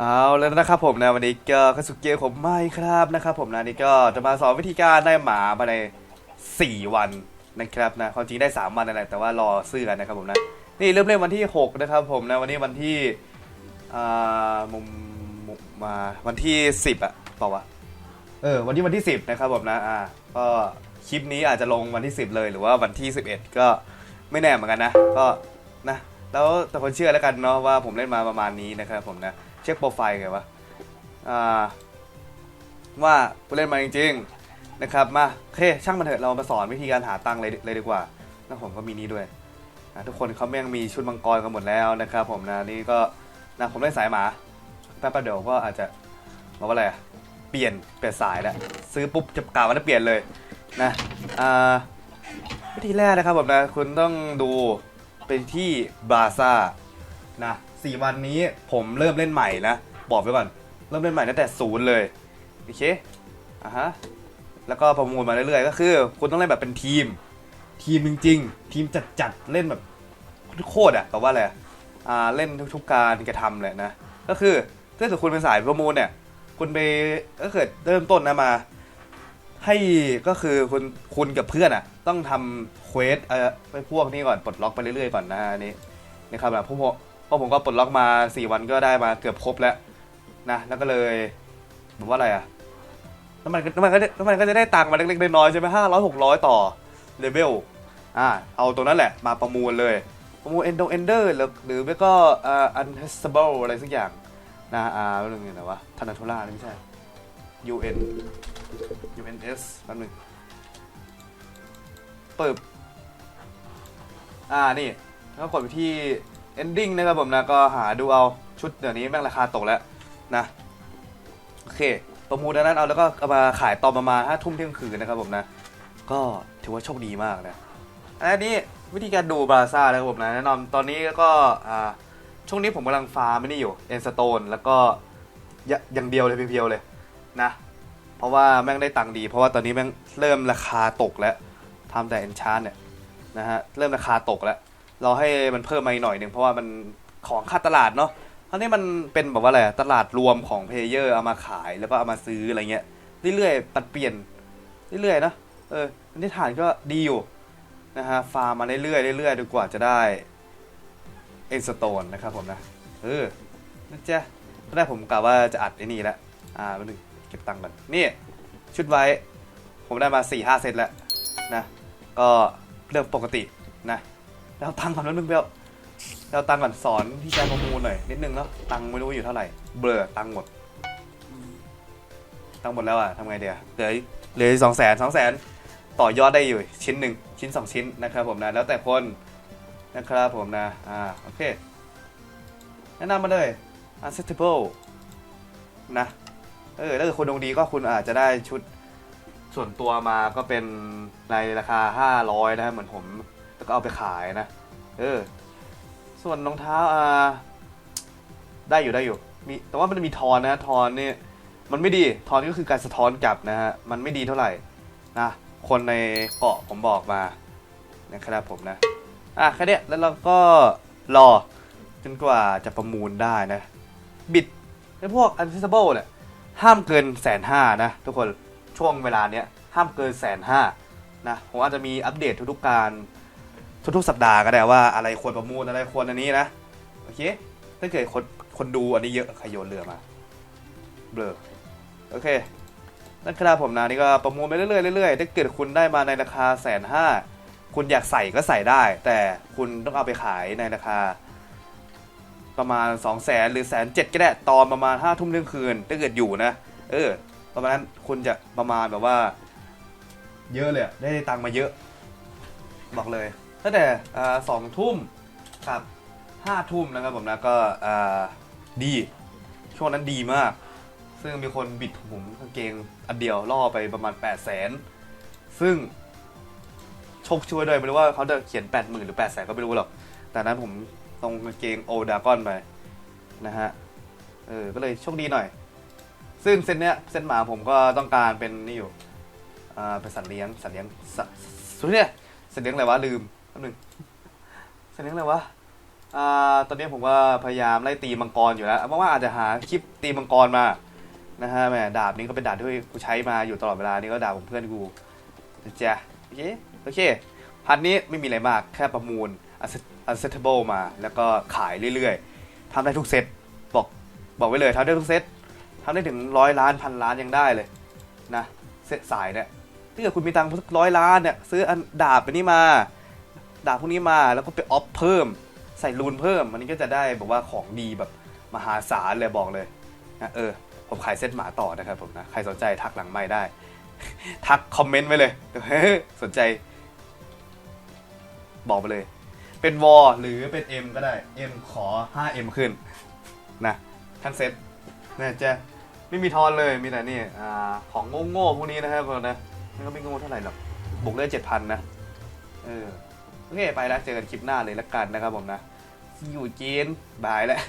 เอาแล้วนะครับผมนะวันนี้ก็กระสุกเกียร์ผมไม่ครับนะครับผมนะนี่ก็จะมาสอนวิธีการได้หมามาใน 4 วันนะครับนะความจริงได้ 3 วันนั่นแหละแต่ว่ารอซื้อกันนะครับผมนะนี่เริ่มเล่นวันที่ 6 นะครับผมนะวันนี้วันที่อ่ามุมมุมมาวันที่ 10อะเปล่าวะเออวันที่วันที่ 10 นะครับผมนะอ่าก็คลิปนี้อาจจะลงวันที่ 10 เลยหรือว่าวันที่ 11 ก็ไม่แน่เหมือนกันนะ ก็นะแล้วแต่คนเชื่อแล้วกันเนาะว่าผมเล่นมาประมาณนี้นะครับผมนะ ช็คโปรไฟล์ไงวะอ่าว่ากูเล่นมาจริงๆนะครับมาโอเคช่างมันเถอะเรามาสอนวิธีการหาตังค์เลยเลยดีกว่าแล้วผมก็มีนี้ด้วยทุกคนเขาแม่งมีชุดมังกรกันหมดแล้วนะครับ ผมนะนี่ก็นะผมเล่นสายหมาแป๊บๆเดี๋ยวก็อาจจะบอกว่าอะไรเปลี่ยนเปลี่ยนสายแล้วซื้อปุ๊บจะกล่าวว่าจะเปลี่ยนเลยนะวิธีแรกนะครับผมนะคุณต้องดูไปที่บาซ่า นะสี่วันนี้ผมเริ่มเล่นใหม่นะ บอกไว้ก่อน เริ่มเล่นใหม่ตั้งแต่ศูนย์เลย โอเค อะฮะ แล้วก็ประมูลมาเรื่อยๆ ก็คือ คุณต้องเล่นแบบเป็นทีม ทีมจริงๆ ทีมจัดๆ เล่นแบบโคตรอะแต่ว่าอะไร อ่า เล่นทุกๆการกระทำเลยนะ ก็คือถ้าเกิดคุณเป็นสายประมูลเนี่ย คุณไปก็เกิดเริ่มต้นนะมา ให้ก็คือคุณคุณกับเพื่อนอะต้องทำเควสเอ่อไปพวกนี้ก่อนปลดล็อกไปเรื่อยๆก่อนนะอันนี้นะครับแบบพวก เพราะผมก็ปลดล็อกมา 4 วันก็ได้มาเกือบครบแล้วนะแล้วก็เลยบอกว่าอะไรอะน้ำมันก็น้ำมันก็น้ำมันก็จะได้ตังค์มาเล็กๆน้อยๆใช่ไหมห้าร้อยหกร้อยต่อเลเวลอ่าเอาตัวนั้นแหละมาประมูลเลยประมูลเอนโดเอนเดอร์หรือหรือไม่ก็อ่า untestable อะไรสักอย่างนะอ่าเรื่องนึงนะวะธนาทุล่าไม่ใช่ UN UNS แป๊บนึงเปิบอ่านี่แล้วกดไปที่ ending นะครับผมนะก็หาดูเอาชุดเดี๋ยวนี้แม่งราคาตกแล้วนะโอเคประมูลดังนั้นเอาแล้วก็เอามาขายตอนประมาณห้าทุ่มเที่ยงคืนนะครับผมนะ ก็ถือว่าโชคดีมากนะอันนี้วิธีการดูบราซ่านะครับผมนะแน่นอนตอนนี้ก็อ่าช่วงนี้ผมกำลังฟาร์มไม่นี่อยู่เอ็นสโตนแล้วก็ยอย่างเดียวเลยเพียวๆเลยนะเพราะว่าแม่งได้ตังค์ดี เพราะว่าตอนนี้แม่งเริ่มราคาตกแล้วทำแต่เอนชานเนี่ยนะฮะเริ่มราคาตกแล้ว เราให้มันเพิ่มมาอีกหน่อยหนึ่งเพราะว่ามันของค่าตลาดเนาะอันนี้มันเป็นแบบว่าอะไรอะตลาดรวมของเพลเยอร์เอามาขายแล้วก็เอามาซื้ออะไรเงี้ยเรื่อยๆปัดเปลี่ยนเรื่อยๆนะเอออันนี้ฐานก็ดีอยู่นะฮะฟาร์มมาเรื่อยๆเรื่อยๆจนกว่าจะได้เอ็นสโตนนะครับผมนะเออนะจ๊ะตอนแรกผมกะว่าจะอัดไอ้นี่แล้วอ่าแป๊บนึงเก็บตังค์ก่อนนี่ชุดไว้ ผมได้มา4ี่ห้าเซตแล้วนะก็เรื่องปกตินะ แล้วตังค์ก่อนแล้วนึงเบลแล้วตังค์ก่อนสอนที่การประมูลหน่อยนิดนึงเนาะตังค์ไม่รู้อยู่เท่าไหร่ เบลอตังค์หมด ตังค์หมดแล้วอะทำไงเดียเหลือเหลือสองแสนสองแสนต่อยอดได้อยู่ชิ้นหนึ่งชิ้นสองชิ้นนะครับผมนะแล้วแต่คนนะครับผมนะอ่าโอเคแนะนำมาเลย acceptable นะเออถ้าเกิดคนดวงดีก็คุณอาจจะได้ชุดส่วนตัวมาก็เป็นในราคา 500 นะครับเหมือนผม ก็เอาไปขายนะ เออ ส่วนรองเท้าอ่าได้อยู่ได้อยู่ มีแต่ว่ามันมีทอนนะทอนเนี่ยมันไม่ดีทอนก็คือการสะท้อนกลับนะฮะมันไม่ดีเท่าไหร่นะคนในเกาะผมบอกมานะครับผมนะอะแค่เนี้ยแล้วเราก็รอจนกว่าจะประมูลได้นะ บิดไอ้พวก untestable เนี่ยห้ามเกินแสนห้านะ ทุกคนช่วงเวลาเนี้ยห้ามเกินแสนห้านะผมอาจจะมีอัปเดตทุกๆการ ทุกๆสัปดาห์ก็ได้ว่าอะไรควรประมูลอะไรควรอันนี้นะโอเคถ้าเกิดคนคนดูอันนี้เยอะใครโยนเรือมาเบลอโอเคนั่นคือผมนะนี่ก็ประมูลไปเรื่อยๆเรื่อยๆถ้าเกิดคุณได้มาในราคาแสนห้าคุณอยากใส่ก็ใส่ได้ แต่คุณต้องเอาไปขายในราคา ประมาณ2 0 0แสนหรือแสนเจ็ดก็ได้ตอนประมาณห้าทุ่มเที่ยงคืนถ้าเกิดอยู่นะ เออ ประมาณนั้นคุณจะประมาณแบบว่า เยอะเลยได้ตังค์มาเยอะ บอกเลย ตั้งแต่สองทุ่มกับห้าทุ่มนะครับผมนะก็ดี ช่วงนั้นดีมาก ซึ่งมีคนบิดผมกางเกงอันเดียวล่อไปประมาณ8 0 0แสนซึ่งโชคช่วยด้วยไม่รู้ว่าเขาจะเขียน 8 0,000 หรือ8 0 0แสนก็ไม่รู้หรอก แต่นั้นผมตรงกางเกงโอดากอนไปนะฮะ เออ ก็เลยโชคดีหน่อย ซึ่งเส้นเนี้ยเส้นหมาผมก็ต้องการเป็นนี่อยู่ อ่า เป็นสัตว์เลี้ยง สัตว์เลี้ยง สัตว์สุดเนี่ยสัตว์เลี้ยงอะไรวะลืม แป๊บนึงสัตว์เลี้ยงอะไรวะอ่าตอนนี้ผมก็พยายามไล่ตีมังกรอยู่แล้วเพราะว่าอาจจะหาคลิปตีมังกรมานะฮะแหมดาบนี้ก็เป็นดาบที่กูใช้มาอยู่ตลอดเวลานี่ก็ดาบของเพื่อนกูนะจ๊ะโอเคโอเค พันนี้ไม่มีอะไรมากแค่ประมูล acceptable มา แล้วก็ขายเรื่อยๆทำได้ทุกเซตบอกบอกไว้เลยทำได้ทุกเซตทำได้ถึงร้อยล้านพันล้านยังได้เลยนะเซตสายเนี่ยถ้าเกิดคุณมีตังค์สักร้อยล้านเนี่ยซื้ออันดาบไปนี่มา ดาบพวกนี้มาแล้วก็ไปออฟเพิ่ม ใส่รูนเพิ่ม อันนี้ก็จะได้แบบว่าของดีแบบมหาศาลเลยบอกเลยนะเออ ผมขายเซตหมาต่อนะครับผมนะ ใครสนใจทักหลังไม่ได้ ทักคอมเมนต์ไว้เลย สนใจ บอกไปเลย เป็นวอหรือเป็น M ก็ได้ M ขอ 5M ขึ้น นะ ทั้งเซตนะจะไม่มีทอนเลยมีแต่นี่อ่าของโง่ๆพวกนี้นะครับผมนะมันก็ไม่โง่เท่าไหร่หรอกบุกได้เจ็ดพันนะ เออ โอเคไปแล้วเจอกันคลิปหน้าเลยละกันนะครับผมนะอยู่จีนบายแล้ว